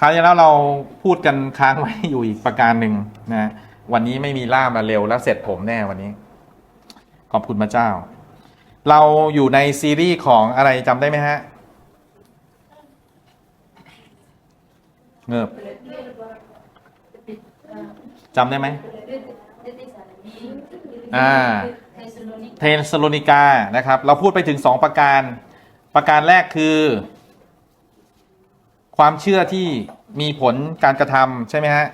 คราวที่แล้วเราพูดกันค้างไว้อยู่อีกประการหนึ่งนะวันนี้ไม่มีล่ามมาเร็วแล้วเสร็จผมแน่วันนี้ ขอบคุณพระเจ้า เราอยู่ในซีรีส์ของอะไรจำได้ไหมฮะเงิบจำได้ไหมอ่าเทนสโลนิกานะครับ เราพูดไปถึงสองประการ ประการแรกคือ ความเชื่อที่มีผลการกระทำใช่ไหมฮะ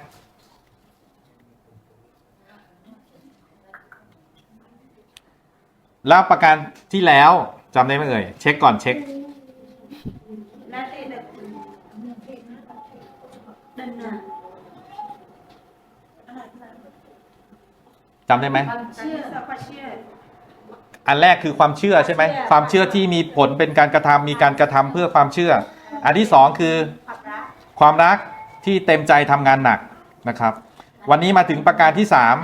แล้วประการที่แล้วจำได้ไหมเอ่ยเช็คก่อนเช็ค จำได้ไหม ความเชื่อความเชื่อ อันแรกคือความเชื่อใช่ไหม ความเชื่อที่มีผลเป็นการกระทำมีการกระทำเพื่อความเชื่อ อันที่สองคือความรักที่เต็มใจทำงานหนักนะครับ วันนี้มาถึงประการที่สาม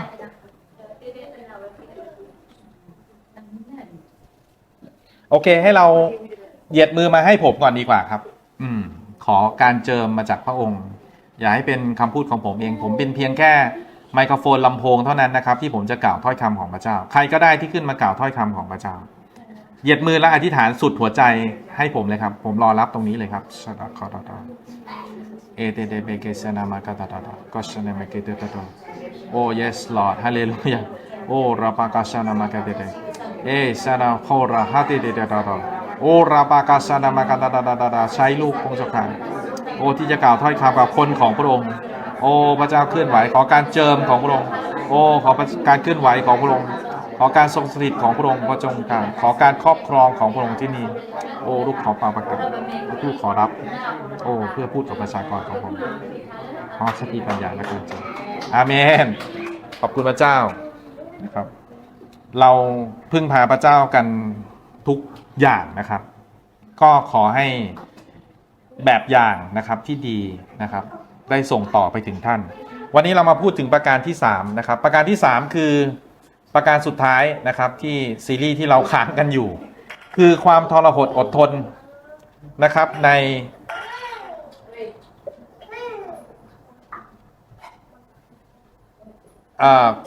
โอเคให้เราเหยียดมือมาให้ผมก่อนดีกว่าครับ อืม ขอการเจิมมาจากพระองค์ อย่าให้เป็นคำพูดของผมเอง ผมเป็นเพียงแค่ไมโครโฟนลำโพงเท่านั้นนะครับ ที่ผมจะกล่าวถ้อยคำของพระเจ้า ใครก็ได้ที่ขึ้นมากล่าวถ้อยคำของพระเจ้า เหยียดมือและอธิษฐานสุดหัวใจให้ผมเลยครับ ผมรอรับตรงนี้เลยครับชะดะคอดะดะเอเตเดเบเกเซนามากาตาดาดาก็ชนะมเกเตตาดาโอ้ yes Lord ฮาเลลูยาโอ้ราปากาชนามากาเตเตเอซานาโคราฮาเตเตตาดาโอ้ราปากาชนามากาตาดาดาดาดาใช้ลูกของเจ้าข้าโอ้ที่จะกล่าวถ้อยคำกับคนของพระองค์โอ้พระเจ้าเคลื่อนไหวขอการเจิมของพระองค์โอ้ขอการเคลื่อนไหวของพระองค์ ขอการทรงสถิตของพระองค์พระจงการขอการครอบครองของพระองค์ที่นี่โอ้ลูกขอปาประกาศลูกขอรับ โอ้เพื่อพูดกับประชากรของผมขอสติปัญญาและการเจริญอาเมน ขอบคุณพระเจ้านะครับ เราพึ่งพาพระเจ้ากันทุกอย่างนะครับ ก็ขอให้แบบอย่างนะครับที่ดีนะครับ ได้ส่งต่อไปถึงท่าน วันนี้เรามาพูดถึงประการที่3นะครับประการที่ 3 คือ ประการสุดท้ายนะครับที่ซีรีส์ที่เราค้างกันอยู่ คือความทรหดอดทนนะครับใน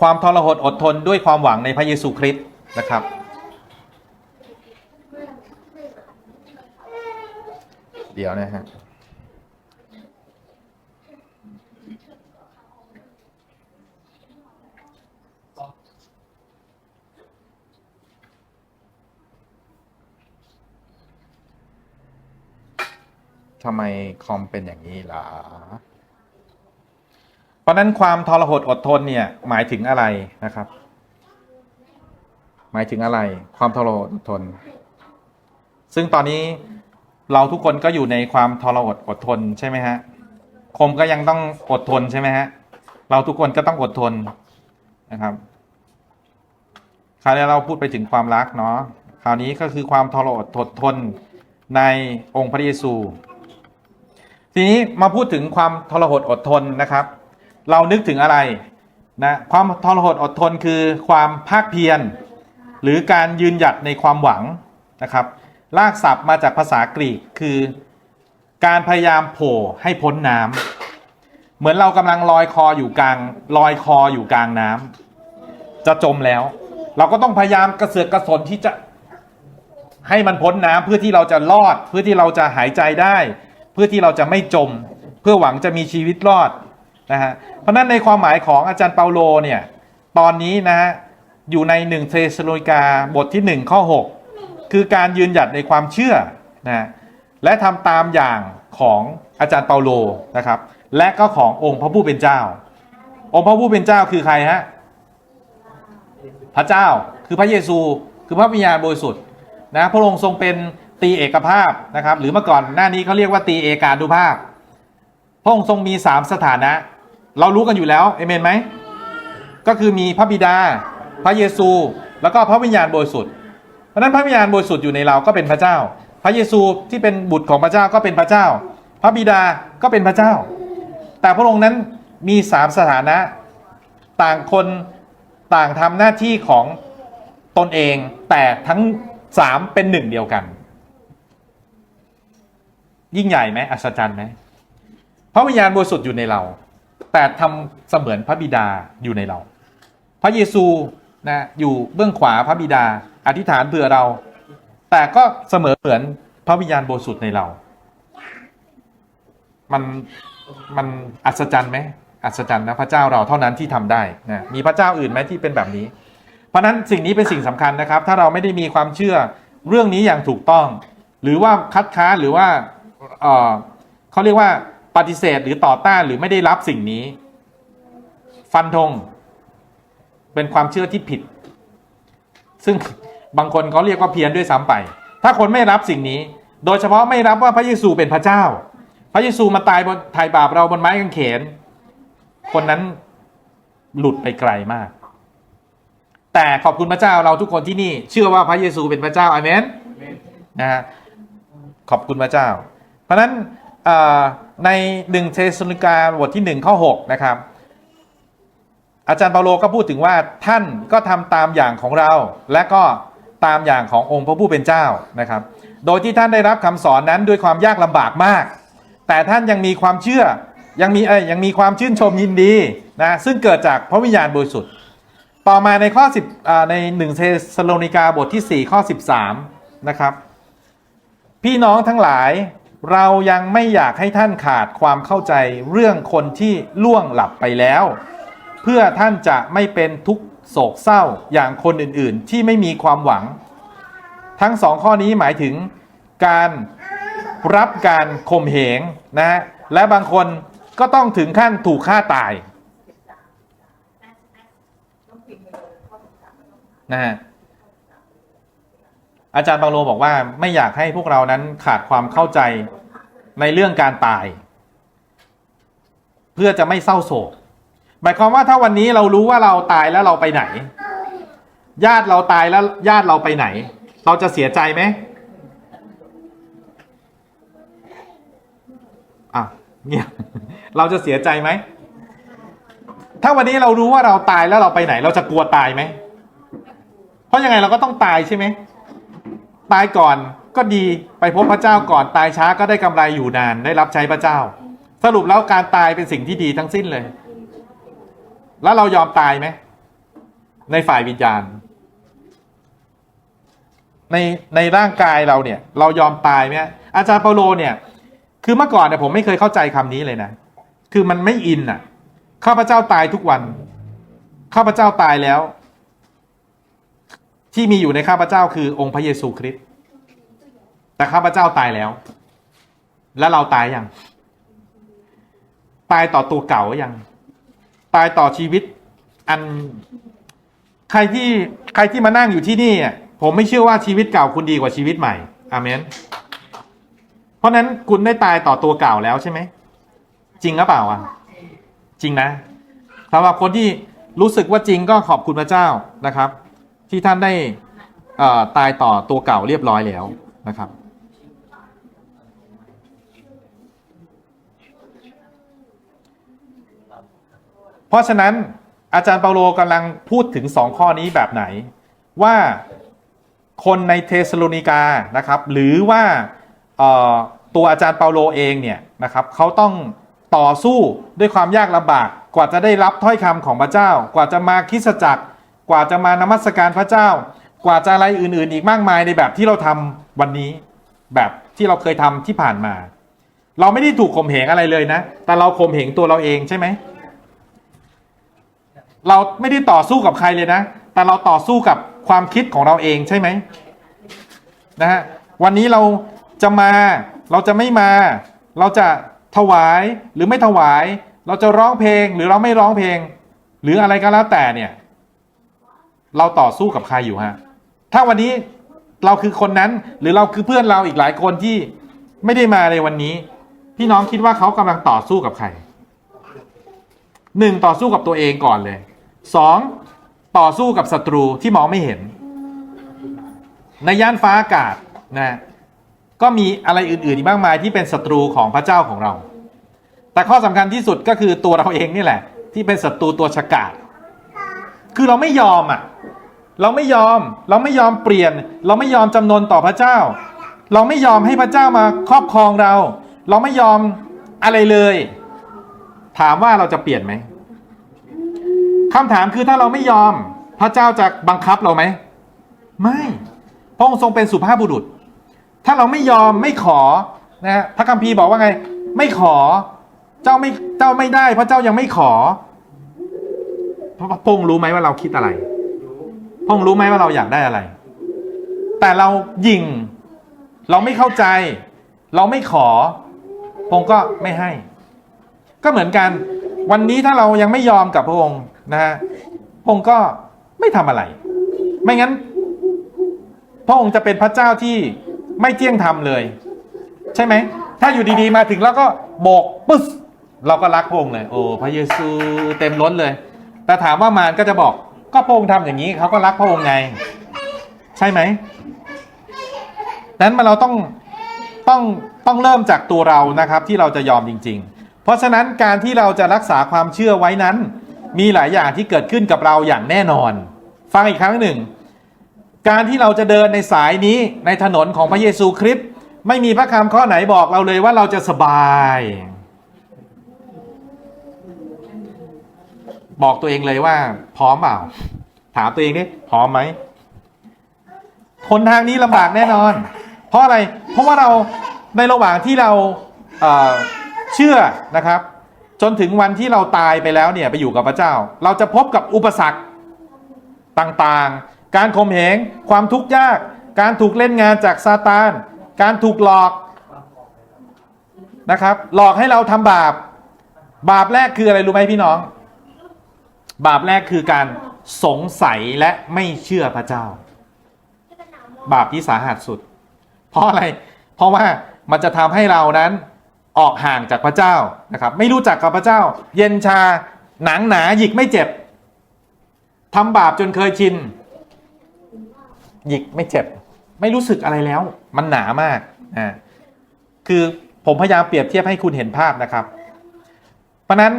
ความทรหดอดทนด้วยความหวังในพระเยซูคริสต์นะครับ เดี๋ยวนะฮะ ทำไมคอมเป็นอย่างนี้ล่ะ เพราะนั้นความทรหดอดทนเนี่ย หมายถึงอะไรนะครับ หมายถึงอะไร ความทรหดอดทน ซึ่งตอนนี้เราทุกคนก็อยู่ในความทรหดอดทนใช่ไหมฮะ คมก็ยังต้องอดทนใช่ไหมฮะ เราทุกคนก็ต้องอดทนนะครับ คราวนี้เราพูดไปถึงความรักเนาะ คราวนี้ก็คือความทรหดอดทนในองค์พระเยซู ทีนี้มาพูดถึงความทรหดอดทนนะครับ เรานึกถึงอะไรนะความทรหดอดทนคือความภาคเพียร หรือการยืนหยัดในความหวังนะครับลากศัพท์มาจากภาษากรีกคือ การพยายามโผล่ให้พ้นน้ำเหมือนเรากำลังลอยคออยู่กลางลอยคออยู่กลางน้ำจะจมแล้ว เราก็ต้องพยายามกระเสือกกระสนที่จะให้มันพ้นน้ำเพื่อที่เราจะรอดเพื่อที่เราจะหายใจได้ พื่อที่เราจะไม่จม เพื่อหวังจะมีชีวิตรอดนะฮะเพราะนั้นในความหมายของอาจารย์เปาโลเนี่ยตอนนี้นะฮะอยู่ในหนึ่งเทสโลิกาบทที่ 1 ข้อ 6 คือการยืนหยัดในความเชื่อนะและทำตามอย่างของอาจารย์เปาโลนะครับและก็ขององค์พระผู้เป็นเจ้า องค์พระผู้เป็นเจ้าคือใครฮะพระเจ้าคือพระเยซู คือพระวิญญาณบริสุทธิ์นะพระองค์ทรงเป็น ตีเอกภาพนะครับ หรือเมื่อก่อนหน้านี้เขาเรียกว่าตีเอกานุภาพ พระองค์ทรงมีสามสถานะ เรารู้กันอยู่แล้วเอเมนไหมก็คือมีพระบิดา พระเยซู แล้วก็พระวิญญาณบริสุทธิ์เพราะฉะนั้นพระวิญญาณบริสุทธิ์อยู่ในเราก็เป็นพระเจ้า พระเยซูที่เป็นบุตรของพระเจ้าก็เป็นพระเจ้า พระบิดาก็เป็นพระเจ้า แต่พระองค์นั้นมีสามสถานะต่างคนต่างทำหน้าที่ของตนเองแต่ทั้งสามเป็นหนึ่งเดียวกัน ยิ่งใหญ่ไหมอัศจรรย์ไหมพระวิญญาณบริสุทธิ์อยู่ในเรา แต่ทำเสมือนพระบิดาอยู่ในเรา พระเยซูนะอยู่เบื้องขวาพระบิดา อธิษฐานเผื่อเรา แต่ก็เสมอเหมือนพระวิญญาณบริสุทธิ์ในเรา มันมันอัศจรรย์ไหมอัศจรรย์นะพระเจ้าเราเท่านั้นที่ทำได้นะมีพระเจ้าอื่นไหมที่เป็นแบบนี้ เพราะฉะนั้นสิ่งนี้เป็นสิ่งสำคัญนะครับ ถ้าเราไม่ได้มีความเชื่อเรื่องนี้อย่างถูกต้อง หรือว่าคัดค้านหรือว่า เขาเรียกว่าปฏิเสธหรือต่อต้านหรือไม่ได้รับสิ่งนี้ ฟันธง เป็นความเชื่อที่ผิด ซึ่งบางคนเขาเรียกว่าเพี้ยนด้วยซ้ำไป ถ้าคนไม่รับสิ่งนี้ โดยเฉพาะไม่รับว่าพระเยซูเป็นพระเจ้า พระเยซูมาตายบนไถ่บาปเราบนไม้กางเขน คนนั้นหลุดไปไกลมาก แต่ขอบคุณพระเจ้าเราทุกคนที่นี่ เชื่อว่าพระเยซูเป็นพระเจ้าอาเมนนะฮะขอบคุณพระเจ้า เพราะนั้นในหนึ่งเทสโลนิกาบทที่หนึ่งข้อหกนะครับ อาจารย์เปาโลก็พูดถึงว่าท่านก็ทำตามอย่างของเรา และก็ตามอย่างขององค์พระผู้เป็นเจ้านะครับ โดยที่ท่านได้รับคำสอนนั้นด้วยความยากลำบากมาก แต่ท่านยังมีความเชื่อยังมีเอ้ยยังมีความชื่นชมยินดีนะซึ่งเกิดจากพระวิญญาณบริสุทธิ์ต่อมาในข้อ10อ่าใน1เทสโลนิกาบทที่ 4 ข้อ 13 นะครับ พี่น้องทั้งหลาย เรายังไม่อยากให้ท่านขาดความเข้าใจเรื่องคนที่ล่วงหลับไปแล้ว เพื่อท่านจะไม่เป็นทุกโศกเศร้าอย่างคนอื่นๆ ที่ไม่มีความหวัง ทั้งสองข้อนี้หมายถึงการรับการข่มเหงนะฮะและบางคนก็ต้องถึงขั้นถูกฆ่าตายนะฮะ อาจารย์บางโลบอกว่าไม่อยากให้พวกเรานั้นขาดความเข้าใจในเรื่องการตาย เพื่อจะไม่เศร้าโศกหมายความว่าถ้าวันนี้เรารู้ว่าเราตายแล้วเราไปไหน ญาติเราตายแล้วญาติเราไปไหน เราจะเสียใจไหมอะเงียบเราจะเสียใจไหม ถ้าวันนี้เรารู้ว่าเราตายแล้วเราไปไหน เราจะกลัวตายไหม เพราะยังไงเราก็ต้องตายใช่ไหม ตายก่อนก็ดีไปพบพระเจ้าก่อนตายช้าก็ได้กำไรอยู่นานได้รับใช้พระเจ้า สรุปแล้วการตายเป็นสิ่งที่ดีทั้งสิ้นเลย แล้วเรายอมตายไหมในฝ่ายวิญญาณ ในในร่างกายเราเนี่ย เรายอมตายไหมอาจารย์เปาโลเนี่ย คือเมื่อก่อนเนี่ยผมไม่เคยเข้าใจคำนี้เลยนะคือมันไม่อินอะข้าพเจ้าตายทุกวันข้าพเจ้าตายแล้ว ที่มีอยู่ในข้าพเจ้าคือองค์พระเยซูคริสต์แต่ข้าพเจ้าตายแล้ว แล้วเราตายยังตายต่อตัวเก่ายังตายต่อชีวิต อันใครที่ใครที่มานั่งอยู่ที่นี่ผมไม่เชื่อว่าชีวิตเก่าคุณดีกว่าชีวิตใหม่อาเมนเพราะนั้นคุณได้ตายต่อตัวเก่าแล้วใช่ไหมจริงหรือเปล่าอะจริงนะสำหรับคนที่รู้สึกว่าจริงก็ขอบคุณพระเจ้านะครับ ที่ท่านได้ตายต่อตัวเก่าเรียบร้อยแล้วนะครับ เพราะฉะนั้นอาจารย์เปาโลกำลังพูดถึงสองข้อนี้แบบไหน ว่าคนในเทสโลนิกานะครับ หรือว่าตัวอาจารย์เปาโลเองเนี่ยนะครับเขาต้องต่อสู้ด้วยความยากลำบากกว่าจะได้รับถ้อยคำของพระเจ้า กว่าจะมาคริสตจักร กว่าจะมานมัสการพระเจ้า กว่าจะอะไรอื่นๆ อีกมากมายในแบบที่เราทำวันนี้ แบบที่เราเคยทำที่ผ่านมา เราไม่ได้ถูกข่มเหงอะไรเลยนะ แต่เราข่มเหงตัวเราเองใช่ไหมเราไม่ได้ต่อสู้กับใครเลยนะ แต่เราต่อสู้กับความคิดของเราเองใช่ไหมนะฮะวันนี้เราจะมาเราจะไม่มา เราจะถวายหรือไม่ถวาย เราจะร้องเพลงหรือเราไม่ร้องเพลง หรืออะไรก็แล้วแต่เนี่ย เราต่อสู้กับใครอยู่ฮะ ถ้าวันนี้เราคือคนนั้นหรือเราคือเพื่อนเราอีกหลายคนที่ไม่ได้มาในวันนี้ พี่น้องคิดว่าเขากำลังต่อสู้กับใครหนึ่งต่อสู้กับตัวเองก่อนเลยสองต่อสู้กับศัตรูที่มองไม่เห็น ในย่านฟ้าอากาศนะก็มีอะไรอื่นๆอีกมากมายที่เป็นศัตรูของพระเจ้าของเรา แต่ข้อสำคัญที่สุดก็คือตัวเราเองนี่แหละ ที่เป็นศัตรูตัวฉกาจคือเราไม่ยอมอะ เราไม่ยอม เราไม่ยอมเปลี่ยน เราไม่ยอมจำนนต่อพระเจ้า เราไม่ยอมให้พระเจ้ามาครอบครองเรา เราไม่ยอมอะไรเลย ถามว่าเราจะเปลี่ยนไหมคำถามคือถ้าเราไม่ยอม พระเจ้าจะบังคับเราไหม ไม่พระองค์ทรงเป็นสุภาพบุรุษ ถ้าเราไม่ยอมไม่ขอนะฮะพระคัมภีร์บอกว่าไง ไม่ขอ เจ้าไม่เจ้าไม่ได้เพราะเจ้ายังไม่ขอพระพระองค์รู้ไหมว่าเราคิดอะไร พระองค์รู้ไหมว่าเราอยากได้อะไร แต่เรายิง เราไม่เข้าใจ เราไม่ขอพงค์ก็ไม่ให้ ก็เหมือนกัน วันนี้ถ้าเรายังไม่ยอมกับพระองค์นะฮะพงค์ก็ไม่ทำอะไร ไม่งั้น พระองค์จะเป็นพระเจ้าที่ไม่เที่ยงธรรมเลย ใช่ไหม ถ้าอยู่ดีๆมาถึงแล้วก็โบกปึ๊สเราก็รักพระองค์เลย โอ้พระเยซูเต็มล้นเลย แต่ถามว่ามารก็จะบอก ก็พระองค์ทำอย่างนี้เขาก็รักพระองค์ไง ใช่ไหมนั้นมาเราต้องต้องต้องเริ่มจากตัวเรานะครับที่เราจะยอมจริง ๆ เพราะฉะนั้นการที่เราจะรักษาความเชื่อไว้นั้น มีหลายอย่างที่เกิดขึ้นกับเราอย่างแน่นอน ฟังอีกครั้งหนึ่ง การที่เราจะเดินในสายนี้ในถนนของพระเยซูคริสต์ไม่มีพระคำข้อไหนบอกเราเลยว่าเราจะสบาย บอกตัวเองเลยว่า พร้อมเปล่า ถามตัวเองดิพร้อมไหมทนทางนี้ลำบากแน่นอน เพราะอะไร เพราะว่าเราในระหว่างที่เราเเชื่อนะครับ จนถึงวันที่เราตายไปแล้วเนี่ยไปอยู่กับพระเจ้า เราจะพบกับอุปสรรคต่างๆ การข่มเหงความทุกข์ยาก การถูกเล่นงานจากซาตาน การถูกหลอกนะครับ หลอกให้เราทำบาป บาปแรกคืออะไรรู้ไหมพี่น้อง บาปแรกคือการสงสัยและไม่เชื่อพระเจ้า บาปที่สาหัสสุด เพราะอะไร เพราะว่ามันจะทำให้เรานั้นออกห่างจากพระเจ้านะครับ ไม่รู้จักกับพระเจ้า เย็นชาหนังหนาหยิกไม่เจ็บทำบาปจนเคยชินหยิกไม่เจ็บ ไม่รู้สึกอะไรแล้ว มันหนามากอ่าคือผมพยายามเปรียบเทียบให้คุณเห็นภาพนะครับ เพราะฉะนั้น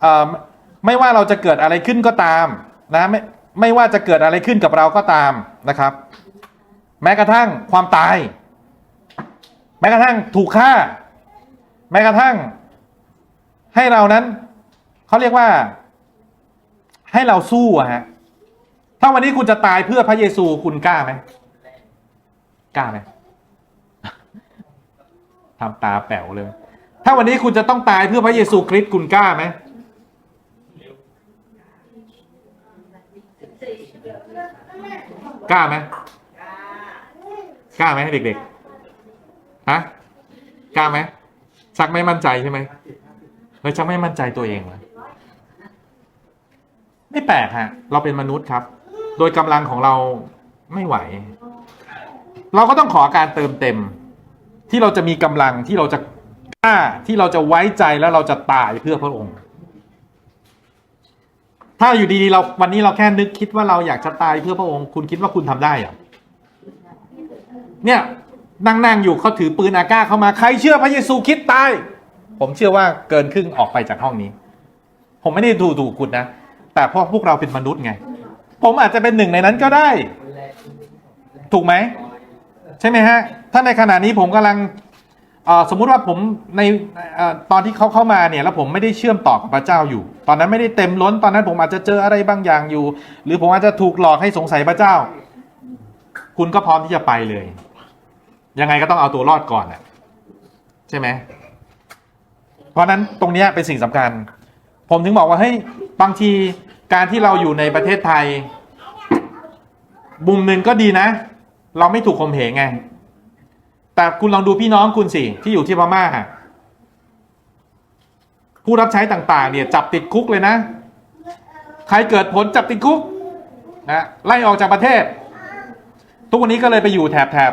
เอ่อ ไม่ว่าเราจะเกิดอะไรขึ้นก็ตามนะไม่ไม่ว่าจะเกิดอะไรขึ้นกับเราก็ตามนะครับ แม้กระทั่งความตาย แม้กระทั่งถูกฆ่า แม้กระทั่ง ให้เรานั้นเขาเรียกว่า ให้เราสู้อะฮะถ้าวันนี้คุณจะตายเพื่อพระเยซูคุณกล้าไหมกล้าไหมทำตาแป๋วเลย ถ้าวันนี้คุณจะต้องตายเพื่อพระเยซูคริสต์คุณกล้าไหม กล้าไหมกล้าไหมเด็กๆฮะกล้าไหมชักไม่มั่นใจใช่ไหมเฮ้ยชักไม่มั่นใจตัวเองเลยไม่แปลกฮะ เราเป็นมนุษย์ครับ โดยกำลังของเราไม่ไหว เราก็ต้องขอการเติมเต็ม ที่เราจะมีกำลังที่เราจะกล้าที่เราจะไว้ใจแล้วเราจะตายเพื่อพระองค์ ถ้าอยู่ดีๆเราวันนี้เราแค่นึกคิดว่าเราอยากจะตายเพื่อพระองค์ คุณคิดว่าคุณทำได้เหรอเนี่ยนั่งๆอยู่เขาถือปืนอาก้าเข้ามาใครเชื่อพระเยซูคิดตาย ผมเชื่อว่าเกินครึ่งออกไปจากห้องนี้ ผมไม่ได้ดูถูกคุณนะ แต่เพราะพวกเราเป็นมนุษย์ไง ผมอาจจะเป็นหนึ่งในนั้นก็ได้ ถูกไหม ใช่ไหมฮะ ถ้าในขณะนี้ผมกำลัง สมมุติว่าผมในอตอนที่เขาเข้ามาเนี่ยแล้วผมไม่ได้เชื่อมต่อกับพระเจ้าอยู่ ตอนนั้นไม่ได้เต็มล้นตอนนั้นผมอาจจะเจออะไรบางอย่างอยู่ หรือผมอาจจะถูกหลอกให้สงสัยพระเจ้า คุณก็พร้อมที่จะไปเลย ยังไงก็ต้องเอาตัวรอดก่อนอะใช่ไหมเพราะนั้นตรงนี้เป็นสิ่งสำคัญ ผมถึงบอกว่าเฮ้ยบางทีการที่เราอยู่ในประเทศไทยมุมหนึ่งก็ดีนะ เราไม่ถูกข่มเหงไง แต่คุณลองดูพี่น้องคุณสิที่อยู่ที่พม่าผู้รับใช้ต่าง ๆ เนี่ย จับติดคุกเลยนะ ใครเกิดผลจับติดคุกนะไล่ออกจากประเทศ ทุกวันนี้ก็เลยไปอยู่แถบแถบ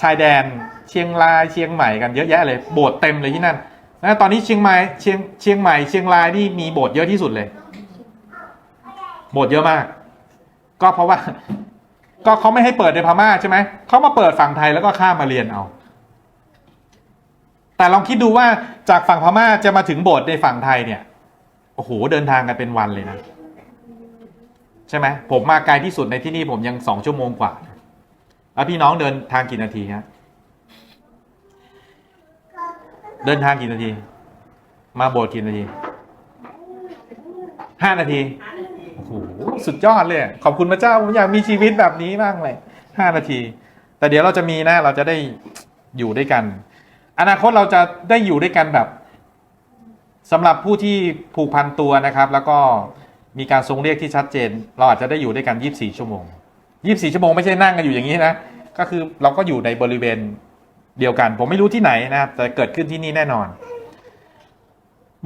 ชายแดน เชียงรายเชียงใหม่กันเยอะแยะเลย โบสถ์เต็มเลยที่นั่นนะตอนนี้เชียงใหม่เชียงเชียงใหม่เชียงรายนี่มีโบสถ์เยอะที่สุดเลย โบสถ์เยอะมาก ก็เพราะว่า ก็เขาไม่ให้เปิดในพม่าใช่ไหมเขามาเปิดฝั่งไทยแล้วก็ข้ามมาเรียนเอา แต่ลองคิดดูว่าจากฝั่งพม่าจะมาถึงโบสถ์ในฝั่งไทยเนี่ยโอ้โหเดินทางกันเป็นวันเลยนะ ใช่ไหมผมมาไกลที่สุดในที่นี่ผมยังสองชั่วโมงกว่าแล้วพี่น้องเดินทางกี่นาทีฮะเดินทางกี่นาที มาโบสถ์กี่นาทีห้านาทีโอ้โหสุดยอดเลย ขอบคุณพระเจ้าผมอยากมีชีวิตแบบนี้บ้างเลยห้านาที แต่เดี๋ยวเราจะมีนะเราจะได้อยู่ด้วยกัน อนาคตเราจะได้อยู่ด้วยกันแบบสำหรับผู้ที่ผูกพันตัวนะครับ แล้วก็มีการทรงเรียกที่ชัดเจน เราอาจจะได้อยู่ด้วยกัน 24 ชั่วโมง 24 ชั่วโมงไม่ใช่นั่งกันอยู่อย่างนี้นะก็คือเราก็อยู่ในบริเวณเดียวกัน ผมไม่รู้ที่ไหนนะครับแต่เกิดขึ้นที่นี่แน่นอน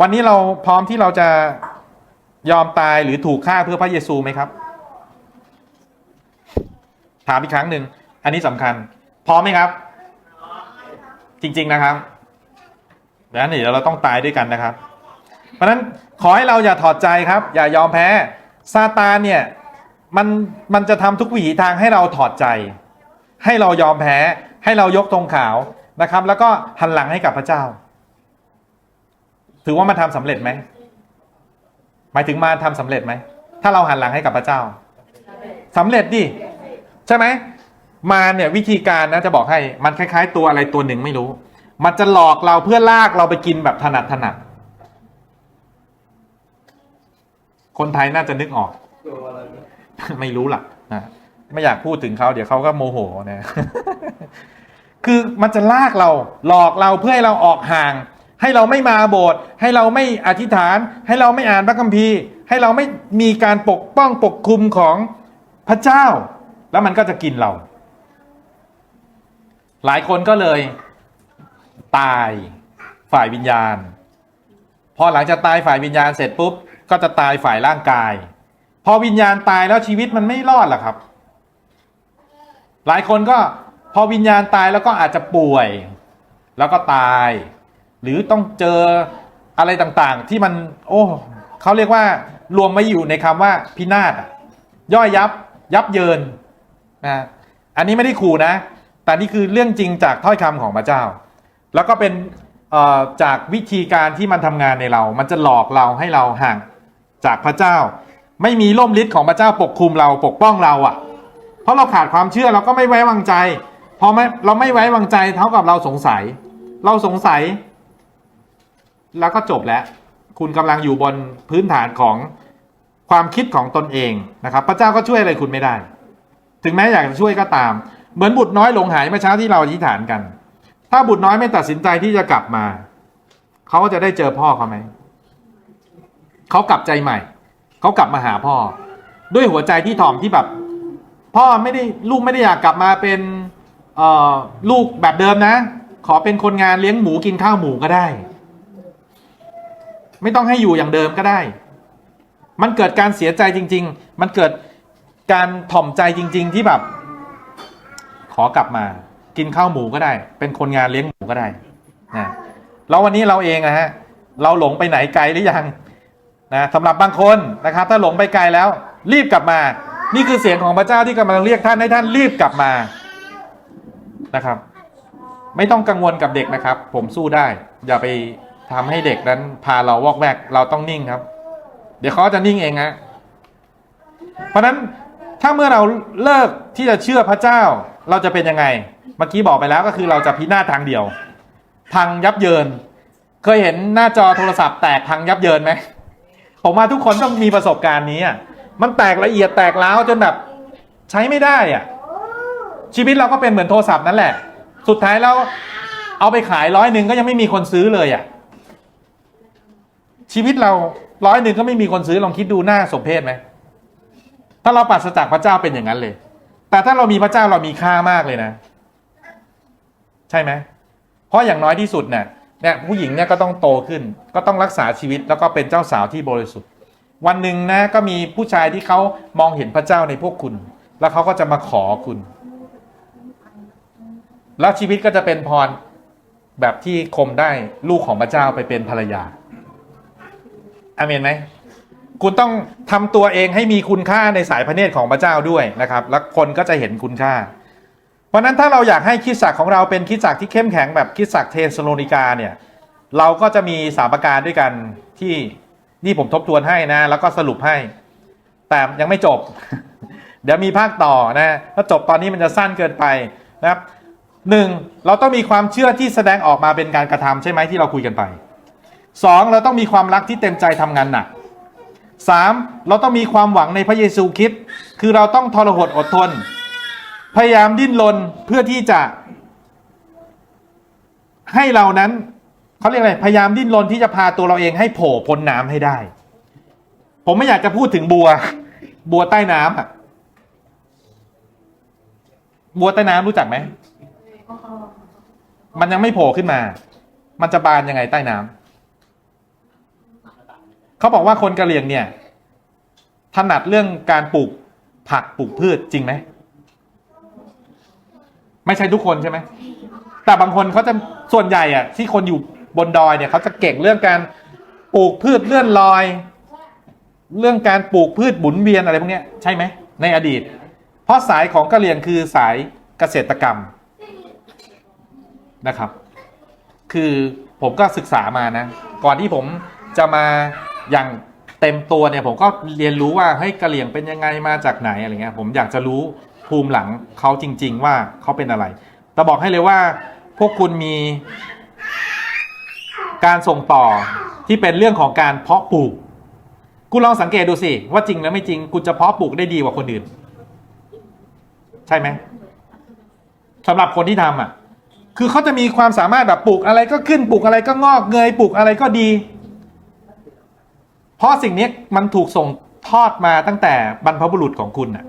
วันนี้เราพร้อมที่เราจะยอมตายหรือถูกฆ่าเพื่อพระเยซูไหมครับ ถามอีกครั้งหนึ่งอันนี้สำคัญ พร้อมไหมครับ จริง ๆนะครับดังนั้นเดี๋ยวเราต้องตายด้วยกันนะครับ เพราะฉะนั้นขอให้เราอย่าถอดใจครับ อย่ายอมแพ้ซาตานเนี่ยมันมันจะทำทุกวิถีทางให้เราถอดใจ ให้เรายอมแพ้ให้เรายกธงขาวนะครับ แล้วก็หันหลังให้กับพระเจ้า ถือว่ามันทำสำเร็จไหมหมายถึงมาทำสำเร็จไหมถ้าเราหันหลังให้กับพระเจ้าสำเร็จดิใช่ไหม มาเนี่ยวิธีการนะจะบอกให้มันคล้าย ๆ ตัวอะไรตัวหนึ่งไม่รู้ มันจะหลอกเราเพื่อลากเราไปกินแบบถนัดถนัดคนไทยน่าจะนึกออก ไม่รู้หลักนะไม่อยากพูดถึงเขาเดี๋ยวเขาก็โมโหนะคือมันจะลากเราหลอกเราเพื่อให้เราออกห่าง ให้เราไม่มาโบสถ์ให้เราไม่อธิษฐาน ให้เราไม่อ่านพระคัมภีร์ ให้เราไม่มีการปกป้องปกคุมของพระเจ้า แล้วมันก็จะกินเรา หลายคนก็เลย ตายฝ่ายวิญญาณ พอหลังจากตายฝ่ายวิญญาณเสร็จปุ๊บ ก็จะตายฝ่ายร่างกาย พอวิญญาณตายแล้วชีวิตมันไม่รอดหรอครับ หลายคนก็พอวิญญาณตายแล้วก็อาจจะป่วย แล้วก็ตาย หรือต้องเจออะไรต่างๆ ที่มัน โอ้เขาเรียกว่ารวมไว้อยู่ในคำว่าพินาศย่อยยับยับเยินนะอันนี้ไม่ได้ขู่นะ แต่นี่คือเรื่องจริงจากถ้อยคำของพระเจ้า แล้วก็เป็นจากวิธีการที่มันทำงานในเรา มันจะหลอกเราให้เราห่างจากพระเจ้า ไม่มีล่มฤทธิ์ของพระเจ้าปกคลุมเราปกป้องเราอะ่ะ เพราะเราขาดความเชื่อเราก็ไม่ไว้วางใจ พอไม่เราไม่ไว้วางใจเท่ากับเราสงสัย เราสงสัย แล้วก็จบแล้ว คุณกำลังอยู่บนพื้นฐานของความคิดของตนเองนะครับ พระเจ้าก็ช่วยอะไรคุณไม่ได้ ถึงแม้อยากจะช่วยก็ตาม เหมือนบุตรน้อยหลงหายเมื่อเช้าที่เราอธิษฐานกัน ถ้าบุตรน้อยไม่ตัดสินใจที่จะกลับมา เขาก็จะได้เจอพ่อเขาไหม เขากลับใจใหม่ เขากลับมาหาพ่อ ด้วยหัวใจที่ถ่อมที่แบบ พ่อไม่ได้ลูกไม่ได้อยากกลับมาเป็นเออลูกแบบเดิมนะ ขอเป็นคนงานเลี้ยงหมูกินข้าวหมูก็ได้ ไม่ต้องให้อยู่อย่างเดิมก็ได้ มันเกิดการเสียใจจริง ๆ มันเกิดการถ่อมใจจริง ๆ ที่แบบ ขอกลับมากินข้าวหมูก็ได้ เป็นคนงานเลี้ยงหมูก็ได้นะแล้ววันนี้เราเองนะฮะเราหลงไปไหนไกลหรือยังนะสำหรับบางคนนะครับ ถ้าหลงไปไกลแล้ว รีบกลับมา นี่คือเสียงของพระเจ้าที่กำลังเรียกท่านให้ท่านรีบกลับมานะครับ ไม่ต้องกังวลกับเด็กนะครับ ผมสู้ได้ อย่าไปทำให้เด็กนั้น พาเราวอกแวกเราต้องนิ่งครับ เดี๋ยวเขาจะนิ่งเองฮะเพราะฉะนั้นถ้าเมื่อเราเลิกที่จะเชื่อพระเจ้า เราจะเป็นยังไง เมื่อกี้บอกไปแล้วก็คือเราจะพินาศทางเดียวทางยับเยิน เคยเห็นหน้าจอโทรศัพท์แตกทางยับเยินไหมผมว่าทุกคนต้องมีประสบการณ์นี้อะมันแตกละเอียดแตกร้าวจนแบบใช้ไม่ได้อะชีวิตเราก็เป็นเหมือนโทรศัพท์นั่นแหละ สุดท้ายแล้วเอาไปขายร้อยหนึ่งก็ยังไม่มีคนซื้อเลยอะชีวิตเราร้อยหนึ่งก็ไม่มีคนซื้อลองคิดดูหน้าสมเพศไหมถ้าเราปราศจากพระเจ้าเป็นอย่างนั้นเลย แต่ถ้าเรามีพระเจ้าเรามีค่ามากเลยนะ ใช่ไหมเพราะอย่างน้อยที่สุดเนี่ยเนี่ยผู้หญิงเนี่ยก็ต้องโตขึ้น ก็ต้องรักษาชีวิตแล้วก็เป็นเจ้าสาวที่บริสุทธิ์ วันหนึ่งนะก็มีผู้ชายที่เขามองเห็นพระเจ้าในพวกคุณ แล้วเขาก็จะมาขอคุณ แล้วชีวิตก็จะเป็นพรแบบที่คมได้ลูกของพระเจ้าไปเป็นภรรยาอาเมนไหม คุณต้องทำตัวเองให้มีคุณค่าในสายพระเนตรของพระเจ้าด้วยนะครับ แล้วคนก็จะเห็นคุณค่า เพราะนั้นถ้าเราอยากให้คิดจักรของเราเป็นคิดจักรที่เข้มแข็งแบบคิดจักรเทสโลนิกาเนี่ยเราก็จะมีสามประการด้วยกันที่นี่ผมทบทวนให้นะ แล้วก็สรุปให้ แต่ยังไม่จบ เดี๋ยวมีภาคต่อนะถ้าจบตอนนี้มันจะสั้นเกินไปนะครับหนึ่งเราต้องมีความเชื่อที่แสดงออกมาเป็นการกระทำใช่ไหมที่เราคุยกันไปสองเราต้องมีความรักที่เต็มใจทำงานหนัก สามเราต้องมีความหวังในพระเยซูคริสต์คือเราต้องทรหดอดทน พยายามดิ้นรนเพื่อที่จะให้เรานั้นเขาเรียกอะไรพยายามดิ้นรนที่จะพาตัวเราเองให้โผล่พ้นน้ำให้ได้ ผมไม่อยากจะพูดถึงบัว บัวใต้น้ำอะบัวใต้น้ำรู้จักไหมมันยังไม่โผล่ขึ้นมา มันจะบานยังไงใต้น้ำ เขาบอกว่าคนกะเหรี่ยงเนี่ยถนัดเรื่องการปลูกผักปลูกพืชจริงไหมไม่ใช่ทุกคนใช่ไหมแต่บางคนเขาจะส่วนใหญ่อะที่คนอยู่บนดอยเนี่ยเขาจะเก่งเรื่องการปลูกพืชเลื่อนลอย เรื่องการปลูกพืชบุนเวียนอะไรพวกนี้ใช่ไหมในอดีต เพราะสายของกะเหรี่ยงคือสายเกษตรกรรมนะครับ คือผมก็ศึกษามานะ ก่อนที่ผมจะมา อย่างเต็มตัวเนี่ยผมก็เรียนรู้ว่าเฮ้ยกะเหรี่ยงเป็นยังไงมาจากไหนอะไรเงี้ยผมอยากจะรู้ภูมิหลังเขาจริง ๆ ว่าเขาเป็นอะไร แต่บอกให้เลยว่าพวกคุณมี การส่งต่อที่เป็นเรื่องของการเพาะปลูกคุณลองสังเกตดูสิ ว่าจริงแล้วไม่จริงคุณจะเพาะปลูกได้ดีกว่าคนอื่น ใช่ไหมสำหรับคนที่ทำอะ คือเขาจะมีความสามารถแบบปลูกอะไรก็ขึ้นปลูกอะไรก็งอกเงยปลูกอะไรก็ดี เพราะสิ่งนี้มันถูกส่งทอดมาตั้งแต่บรรพบุรุษของคุณน่ะ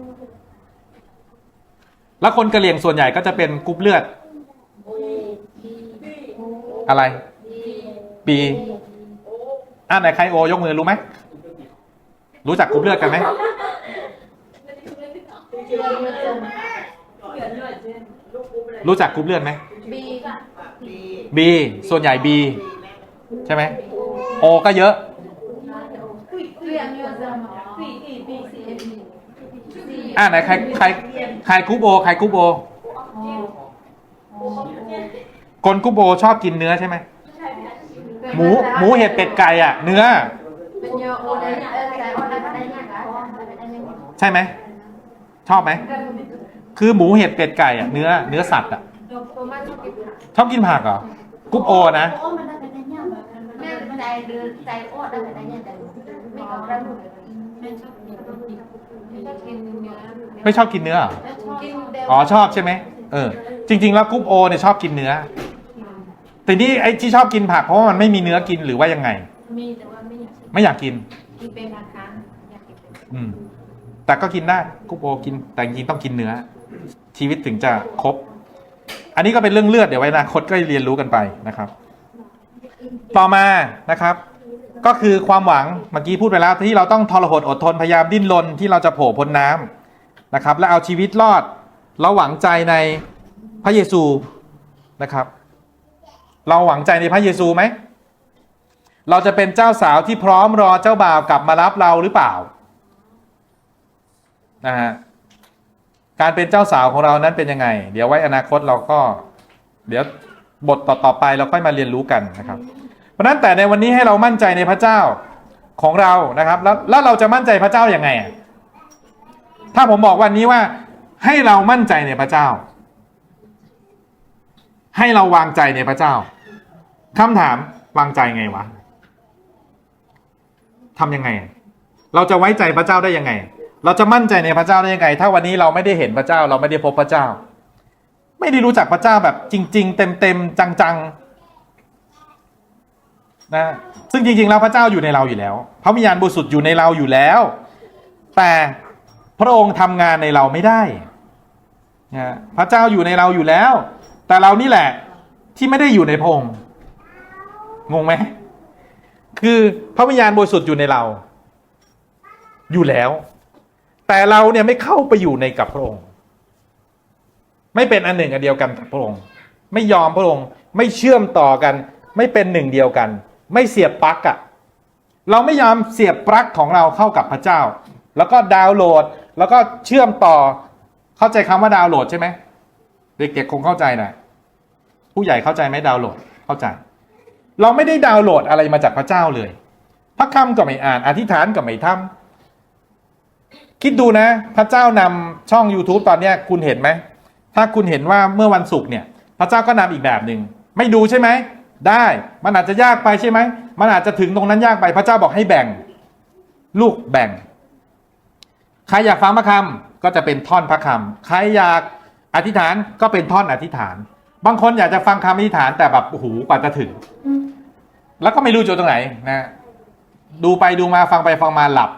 แล้วคนกะเหรี่ยงส่วนใหญ่ก็จะเป็นกรุ๊ปเลือด อะไรปีอ่าไหนใครโอยกมือรู้ไหม รู้จักกรุ๊ปเลือดกันไหม รู้จักกรุ๊ปเลือดไหม บีค่ะ B ส่วนใหญ่ B ใช่ไหม O ก็เยอะเรียนเย อ่าไหนใครใครใครกรุ๊ป O ใครกรุ๊ป O คนกรุ๊ป O ชอบกินเนื้อใช่ไหมหมูหมูเห็ดเป็ดไก่อะ เนื้อ ใช่ไหมชอบไหมคือหมูเห็ดเป็ดไก่อะเนื้อเนื้อสัตว์อะชอบกินผักเหรอกรุ๊ป O นะโอนได้เป็นอันเนี้ยแม่ใจเดือใจโอ้ได้เป็นอันเนี้ยแต่ ไม่กับเราหนูแม่ชอบกินไม่ชอบกินเนื้อไม่ชอบกินเนื้อเหรอกินเดวอ๋อชอบใช่ไหมเออ จริง ๆ แล้วกรุ๊ป O เนี่ยชอบกินเนื้อแต่นี่ไอ้ที่ชอบกินผักเพราะว่ามันไม่มีเนื้อกินหรือว่ายังไง มีแต่ว่าไม่อยากไม่อยากกิน กินเป็นบางครั้งอยากกินเป็นอืม แต่ก็กินได้กรุ๊ปโอกิน แต่จริงๆต้องกินเนื้อ ชีวิตถึงจะครบ อันนี้ก็เป็นเรื่องเลือดเดี๋ยวไว้อนาคตก็เรียนรู้กันไปนะครับ ต่อมานะครับ ก็คือความหวังเมื่อกี้พูดไปแล้วที่เราต้องทรหดอดทนพยายามดิ้นรนที่เราจะโผล่พ้นน้ำนะครับ และเอาชีวิตรอดเราหวังใจในพระเยซูนะครับ เราหวังใจในพระเยซูไหมเราจะเป็นเจ้าสาวที่พร้อมรอเจ้าบ่าวกลับมารับเราหรือเปล่านะฮะการเป็นเจ้าสาวของเรานั้นเป็นยังไง เดี๋ยวไว้อนาคตเราก็ เดี๋ยวบทต่อๆไปเราค่อยมาเรียนรู้กันนะครับ เพราะนั้นแต่ในวันนี้ให้เรามั่นใจในพระเจ้าของเรานะครับ แล้วแล้วเราจะมั่นใจพระเจ้าอยัางไงถ้าผมบอกวันนี้ว่าให้เรามั่นใจในพระเจ้า ให้เราวางใจในพระเจ้าคำถามวางใจไงวะทำยังไง เราจะไว้ใจพระเจ้าได้ยังไง เราจะมั่นใจในพระเจ้าได้ยังไง ถ้าวันนี้เราไม่ได้เห็นพระเจ้า เราไม่ได้พบพระเจ้า ไม่ได้รู้จักพระเจ้าแบบจริง ๆ เต็มๆจังๆ นะซึ่งจริงๆแล้วพระเจ้าอยู่ในเราอยู่แล้ว พระวิญญาณบริสุทธิ์อยู่ในเราอยู่แล้ว แต่พระองค์ทำงานในเราไม่ได้นะพระเจ้าอยู่ในเราอยู่แล้ว แต่เรานี่แหละที่ไม่ได้อยู่ในพระองค์งงไหมคือพระวิญญาณบริสุทธิ์อยู่ในเรา อยู่แล้ว แต่เราเนี่ยไม่เข้าไปอยู่ในกับพระองค์ ไม่เป็นอันหนึ่งอันเดียวกันกับพระองค์ ไม่ยอมพระองค์ ไม่เชื่อมต่อกัน ไม่เป็นหนึ่งเดียวกัน ไม่เสียบปลั๊กอะเราไม่ยอมเสียบปลั๊กของเราเข้ากับพระเจ้า แล้วก็ดาวน์โหลดแล้วก็เชื่อมต่อเข้าใจคำว่าดาวน์โหลดใช่ไหมเด็กๆคงเข้าใจนะผู้ใหญ่เข้าใจไหมดาวน์โหลดเข้าใจ เราไม่ได้ดาวน์โหลดอะไรมาจากพระเจ้าเลย พระคำก็ไม่อ่านอธิษฐานก็ไม่ทำคิดดูนะ พระเจ้านำช่อง YouTube ตอนเนี้ยคุณเห็นไหมถ้าคุณเห็นว่าเมื่อวันศุกร์เนี่ย พระเจ้าก็นำอีกแบบหนึ่งไม่ดูใช่ไหม ได้มันอาจจะยากไปใช่ไหมมันอาจจะถึงตรงนั้นยากไปพระเจ้าบอกให้แบ่ง ลูกแบ่ง ใครอยากฟังพระคำก็จะเป็นท่อนพระคำใครอยากอธิษฐานก็เป็นท่อนอธิษฐาน บางคนอยากจะฟังคำอธิษฐานแต่แบบโอ้โหกว่าจะถึง แล้วก็ไม่รู้จะตรงไหนนะดูไปดูมาฟังไปฟังมาหลับ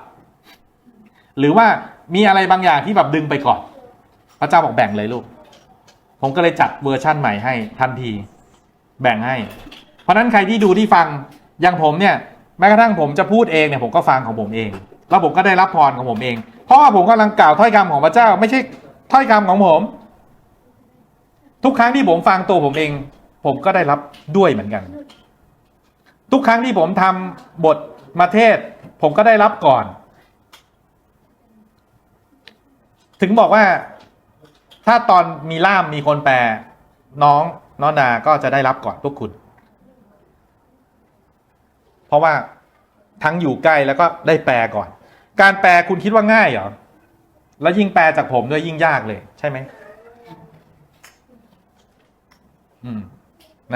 หรือว่ามีอะไรบางอย่างที่แบบดึงไปก่อน พระเจ้าบอกแบ่งเลยลูก ผมก็เลยจัดเวอร์ชั่นใหม่ให้ทันที แบ่งให้ เพราะนั้นใครที่ดูที่ฟังอย่างผมเนี่ยแม้กระทั่งผมจะพูดเองเนี่ยผมก็ฟังของผมเอง แล้วผมก็ได้รับพรของผมเอง เพราะว่าผมกำลังกล่าวถ้อยคำของพระเจ้า ไม่ใช่ถ้อยคำของผม ทุกครั้งที่ผมฟังตัวผมเอง ผมก็ได้รับด้วยเหมือนกัน ทุกครั้งที่ผมทำบทมาเทศ ผมก็ได้รับก่อน ถึงบอกว่าถ้าตอนมีล่ามมีคนแปลน้อง น้อนาก็จะได้รับก่อนพวกคุณ เพราะว่าทั้งอยู่ใกล้แล้วก็ได้แปลก่อน การแปลคุณคิดว่าง่ายเหรอ แล้วยิ่งแปลจากผมด้วยยิ่งยากเลย ใช่ไหมอืม